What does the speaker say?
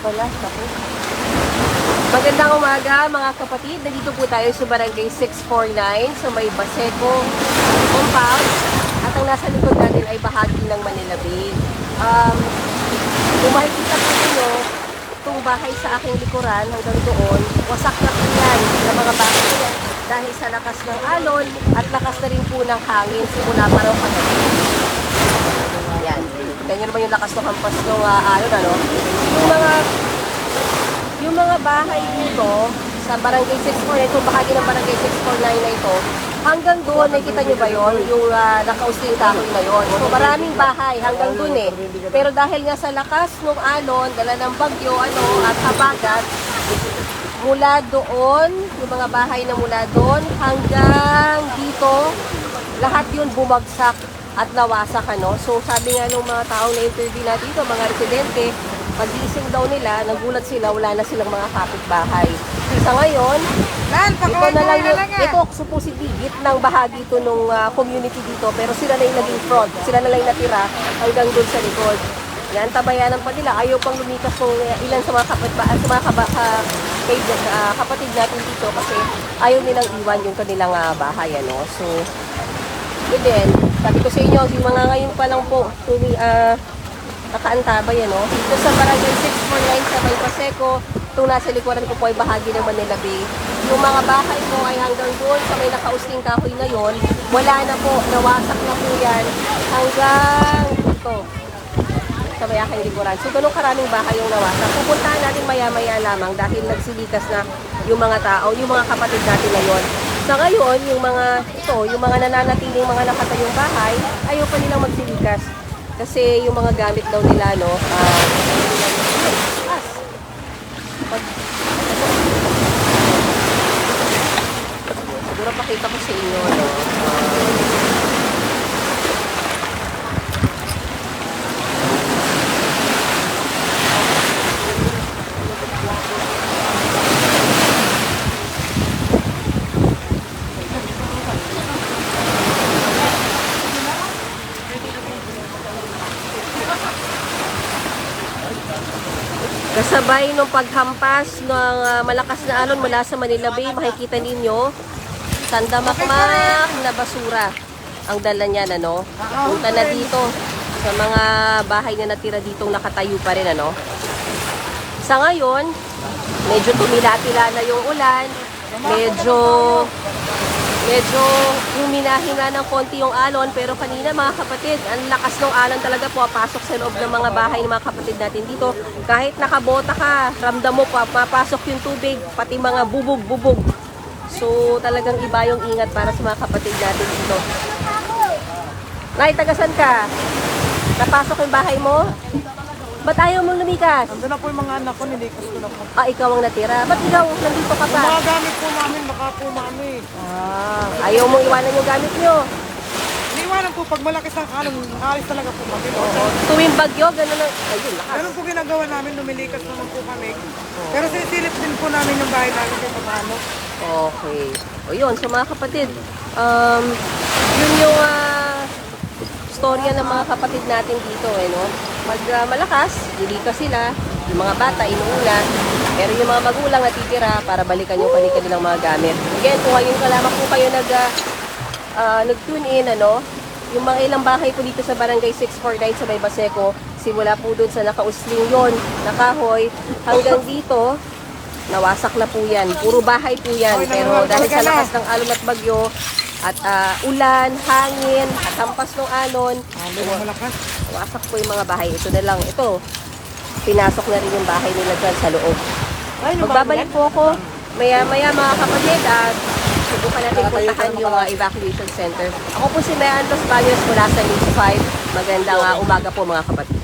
pala. Ako. Magandang umaga mga kapatid. Nandito po tayo sa Barangay 649 sa may Baseco Compound. At ang nasa likod natin ay bahagi ng Manila Bay. Um, kung makikita po ninyo, itong bahay sa aking likuran hanggang doon, wasak na po yan ng mga bahay yan dahil sa lakas ng alon at lakas na rin po ng hangin simula pa raw kagabi. Yan. Kita nyo naman yung lakas ng hampas ng uh, alon, ano? Yung mga yung mga bahay dito sa Barangay 649, ito bahagi ng Barangay 649 na ito, hanggang doon, nakita nyo ba yon Yung uh, nakausling kahoy na yon So maraming bahay hanggang doon eh. Pero dahil nga sa lakas ng alon, dala ng bagyo, ano, at habagat, mula doon, yung mga bahay na mula doon, hanggang dito, lahat yun bumagsak at nawasak ano. So sabi nga nung mga taong na-interview na dito, mga residente, pagising daw nila, nagulat sila, wala na silang mga kapitbahay. Sa ngayon, Lan, ito na lang yung, ito supposedly gitnang bahagi ito nung ah, community dito, pero sila na yung naging front, sila na lang natira hanggang doon sa likod. Yan, tabayanan pa nila, ayaw pang lumikas ng uh, ilan sa mga kapitbahay, sa mga kaba, ka, ah, kapatid natin dito kasi ayaw nilang iwan yung kanilang ah, bahay, ano. So, yun din, sabi ko sa inyo, yung mga ngayon pa lang po, tumi, ah, nakaantabay, ano. Dito sa Barangay 649 sa May Paseco, itong nasa likuran ko po ay bahagi ng Manila Bay. Yung mga bahay mo ay hanggang doon sa may nakausling kahoy na yon, wala na po, nawasak na po yan hanggang dito sa may aking likuran. So, ganun karaming bahay yung nawasak. Pupuntahan natin maya-maya lamang dahil nagsilikas na yung mga tao, yung mga kapatid natin ngayon. Sa ngayon, yung mga, ito, yung mga nananatiling mga nakatayong bahay, ayaw pa nilang magsilikas. Kasi yung mga gamit daw nila, no, pag, siguro pakita ko sa inyo, no, ah, Kasabay nung paghampas ng ah, malakas na alon mula sa Manila Bay, makikita ninyo, sandamakmak na basura ang dala niya, ano? Punta na dito sa mga bahay na natira ditong nakatayo pa rin, ano? Sa ngayon, medyo tumila-tila na yung ulan, medyo medyo huminahinga ng konti yung alon pero kanina mga kapatid ang lakas ng alon talaga pumapasok sa loob ng mga bahay ng mga kapatid natin dito kahit nakabota ka ramdam mo pa papasok yung tubig pati mga bubog-bubog so talagang iba yung ingat para sa mga kapatid natin dito Nay, tagasan ka? Napasok yung bahay mo? Ba't ayaw mong lumikas? Nandun na po yung mga anak ko, nilikas ko na po. Ah, ikaw ang natira. Ba't ikaw nandito ka Yung pa? mga gamit po namin, baka po maano eh. Ah, ayaw mong iwanan yung gamit nyo. Iniwanan po, pag malakas ang alon, aalis talaga po kami. Oo. Tuwing bagyo, gano'n na. Ayun, lakas. Ganun po ginagawa namin, lumilikas naman po kami. Pero sisilip din po namin yung bahay namin kung paano. Okay. O yun, so mga kapatid, um, yun yung ah, storya ng mga kapatid natin dito, eh, no? Pag ah, malakas, ka sila, yung mga bata, inuulan, pero yung mga magulang natitira para balikan yung kanilang mga gamit. Again, kung ngayon ka lamang po kayo nag, ah, nag-tune in, ano, yung mga ilang bahay po dito sa Barangay 649 sa May Baseco, simula po doon sa nakausling yon, nakahoy, hanggang dito, nawasak na po yan. Puro bahay po yan. Pero dahil sa lakas ng alon at bagyo, at ah, ulan, hangin, at hampas ng alon, malakas. Nawasak po yung mga bahay. Ito na lang, ito, pinasok na rin yung bahay nila dyan sa loob. Ay, Magbabalik po ako maya-maya mga kapatid at subukan natin puntahan yung uh, evacuation center. Ako po si Mayan Los Baños mula sa News 5. Magandang uh, umaga po mga kapatid.